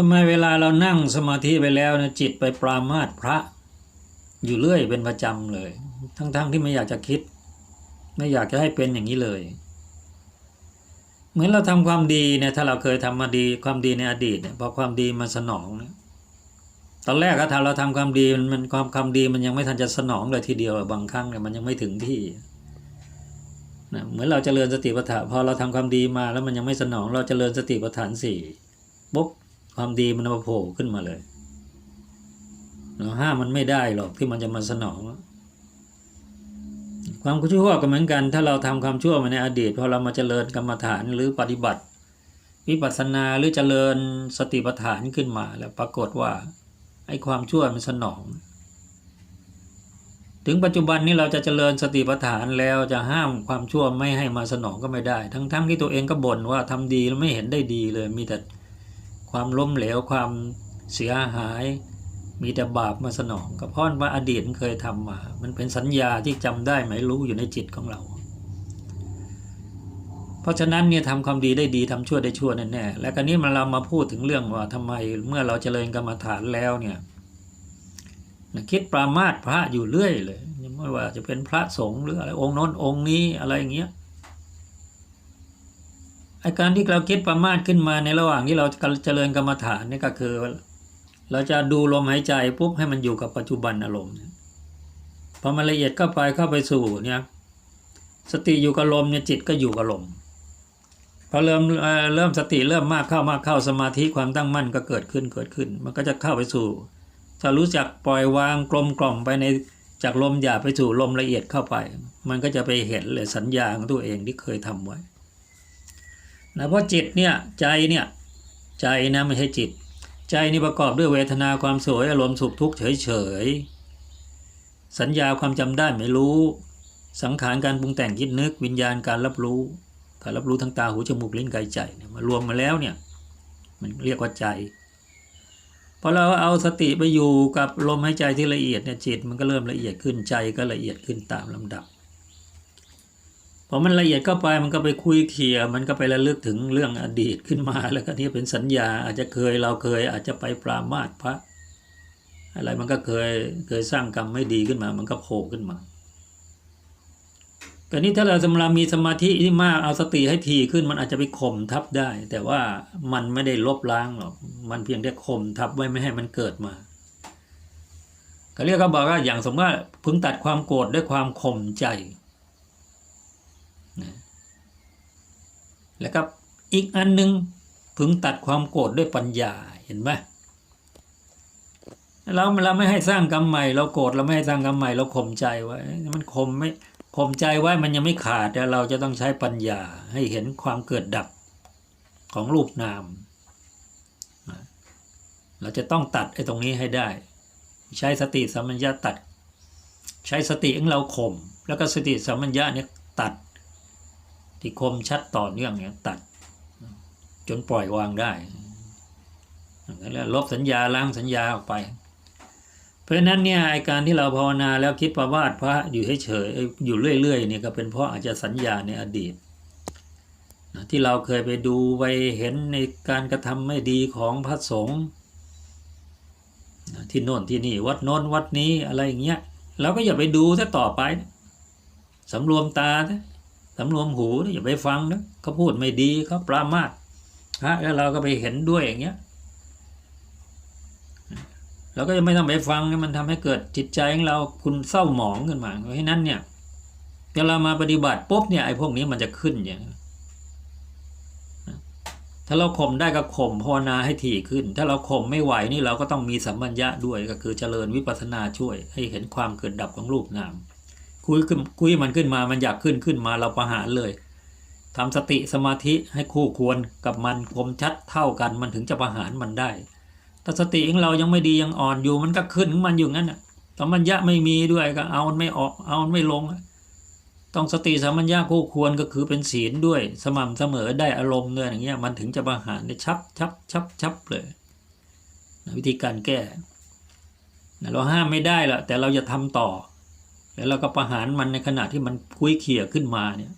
ทำไมเวลาเรานั่งสมาธิไปแล้วนะจิตไปปรามาสพระ อยู่เรื่อยเป็นประจำเลย ทั้งๆทที่ไม่อยากจะคิด ไม่อยากจะให้เป็นอย่างนี้เลย เหมือนเราทำความดีเนี่ยถ้าเราเคยทำมาดีความดีในอดีตเนี่ยพอความดีมาสนองเนี่ยตอนแรกก็ทำเราทำความดีมันความความดีมันยังไม่ทันจะสนองเลยทีเดียวบางครั้งเนี่ยมันยังไม่ถึงที่นะเหมือนเราจเจริญสติปัฏฐานพอเราทำความดีมาแล้วมันยังไม่สนอง เราจเจริญสติปัฏฐานสี่ปุ๊บ ความดีมันมาโผล่ขึ้นมาเลยเราห้ามมันไม่ได้หรอกที่มันจะมาสนอง ความชั่วก็เหมือนกัน ถ้าเราทำความชั่วมาในอดีตพอเรามาเจริญกรรมฐานหรือปฏิบัติ วิปัสสนาหรือเจริญสติปัฏฐานขึ้นมา แล้วปรากฏว่าไอ้ความชั่วมันสนอง ถึงปัจจุบันนี้เราจะเจริญสติปัฏฐานแล้วจะห้ามความชั่วไม่ให้มาสนองก็ไม่ได้ ทั้งๆทที่ตัวเองก็บ่นว่าทำดีแล้วไม่เห็นได้ดีเลยมีแต่ ความล้มเหลวความเสียหาย มีแต่บาปมาสนองก็เพราะว่าอดีตมันเคยทำมา มันเป็นสัญญาที่จำได้ไหมรู้อยู่ในจิตของเรา เพราะฉะนั้นเนี่ยทำความดีได้ดีทำชั่วได้ชั่วแน่ๆและก็นี้มันเรามาพูดถึงเรื่องว่าทำไมเมื่อเราเจริญกรรมฐานแล้วเนี่ยคิดปรามาสพระอยู่เรื่อยเลยไม่ว่าจะเป็นพระสงฆ์หรืออะไรองค์โน้นองค์นี้อะไรอย่างเงี้ย ไอการที่เราคิดประมาทขึ้นมาในระหว่างที่เราเจริญกรรมฐานนี่ก็คือ เราจะดูลมหายใจปุ๊บให้มันอยู่กับปัจจุบันอารมณ์พอมันละเอียดเข้าไปเข้าไปสู่เนี่ยสติอยู่กับลมเนี่ยจิตก็อยู่กับลมพอเริ่มเริ่มสติเริ่มมากเข้ามากเข้าสมาธิความตั้งมั่นก็เกิดขึ้นเกิดขึ้น มันก็จะเข้าไปสู่ถ้ารู้จักปล่อยวางกลมกล่อมไปในจากลมหยาบไปสู่ลมละเอียดเข้าไป มันก็จะไปเห็นเลยสัญญาของตัวเองที่เคยทำไว้ นะเพราะจิตเนี่ยใจเนี่ยใจนะไม่ใช่จิต ใจนี่ประกอบด้วยเวทนาความสวยอารมณ์สุขทุกข์เฉยๆสัญญาความจำได้ไม่รู้ สังขารการปรุงแต่งคิดนึกวิญญาณการรับรู้ การรับรู้ทางตาหูจมูกลิ้นกายใจเนี่ยมารวมมาแล้วเนี่ยมันเรียกว่าใจพอเราเอาสติไปอยู่กับลมหายใจที่ละเอียดเนี่ยจิตมันก็เริ่มละเอียดขึ้นใจก็ละเอียดขึ้นตามลำดับ พอมันละเอียดเข้าไปมันก็ไปคุยเคียมันก็ไประลึกถึงเรื่องอดีตขึ้นมา แล้วก็นี่เป็นสัญญาอาจจะเคยเราเคยอาจจะไปปรามาสพระ อะไรมันก็เคยเคยสร้างกรรมไม่ดีขึ้นมา มันก็โผล่ขึ้นมาแต่นี้ถ้าเราสำรามีสมาธิที่มากเอาสติให้ทีขึ้น มันอาจจะไปข่มทับได้ แต่ว่ามันไม่ได้ลบล้างหรอกมันเพียงแค่ข่มทับไว้ไม่ให้มันเกิดมาก็เรียกเขาบอกว่าอย่างสมมติว่าพึงตัดความโกรธด้วยความข่มใจ แล้วก็อีกอันหนึ่งพึงตัดความโกรธด้วยปัญญาเห็นไหมเราเราไม่ให้สร้างกรรมใหม่ เราโกรธเราไม่ให้สร้างกรรมใหม่เราข่มใจไว้ มันข่มไม่ข่มใจไว้มันยังไม่ขาดแต่เราจะต้องใช้ปัญญาให้เห็นความเกิดดับของรูปนาม เราจะต้องตัดไอ้ตรงนี้ให้ได้ ใช้สติสัมปัญญาตัด ใช้สติของเราข่มแล้วก็สติสัมปัญญาเนี่ยตัด ที่คมชัดต่อเนื่องเนี่ยตัด จนปล่อยวางได้แล้วลบสัญญาล้างสัญญาออกไป เพราะฉะนั้นเนี่ยไอการที่เราภาวนาแล้วคิดประวาดพระอยู่เฉยๆอยู่เรื่อยๆเนี่ยก็เป็นเพราะอาจจะสัญญาในอดีตที่เราเคยไปดูไปเห็นในการกระทำไม่ดีของพระสงฆ์ที่โน่นที่นี่วัดโน้นวัดนี้อะไรอย่างเงี้ยเราก็อย่าไปดูซะต่อไปสำรวมตา สำรวมหูอย่าไปฟังนะเขาพูดไม่ดีเขาปรามาสฮะแล้วเราก็ไปเห็นด้วยอย่างเงี้ยเราก็จะไม่ต้องไปฟังมันทำให้เกิดจิตใจของเราคุณเศร้าหมองขึ้นมาเพราะฉะนั้นเนี่ยเวลามาปฏิบัติปุ๊บเนี่ยไอ้พวกนี้มันจะขึ้นอย่างถ้าเราข่มได้ก็ข่มภาวนาให้ถี่ขึ้น ถ้าเราข่มไม่ไหวนี่เราก็ต้องมีสัมปัญญะด้วยก็คือเจริญวิปัสสนาช่วย ให้เห็นความเกิดดับของรูปนาม คุยขึ้นคุยมันขึ้นมามันอยากขึ้นขึ้นมาเราประหารเลยทำสติสมาธิให้คู่ควรกับมันคมชัดเท่ากันมันถึงจะประหารมันได้ถ้าสติของเรายังไม่ดียังอ่อนอยู่มันก็ขึ้นของมันอยู่งั้นอะตอมัญญะไม่มีด้วยก็เอามันไม่ออกเอามันไม่ลง ต้องสติสัมมัญญะคู่ควรก็คือเป็นศีลด้วย สม่ำเสมอได้อารมณ์ด้วยอย่างเงี้ยมันถึงจะประหารได้ชับชับชับชับเลยวิธีการแก้เราห้ามไม่ได้ละแต่เราจะทำต่อ แล้วเราก็ประหารมันในขณะที่มันคุ้ยเขี่ยขึ้นมาเนี่ย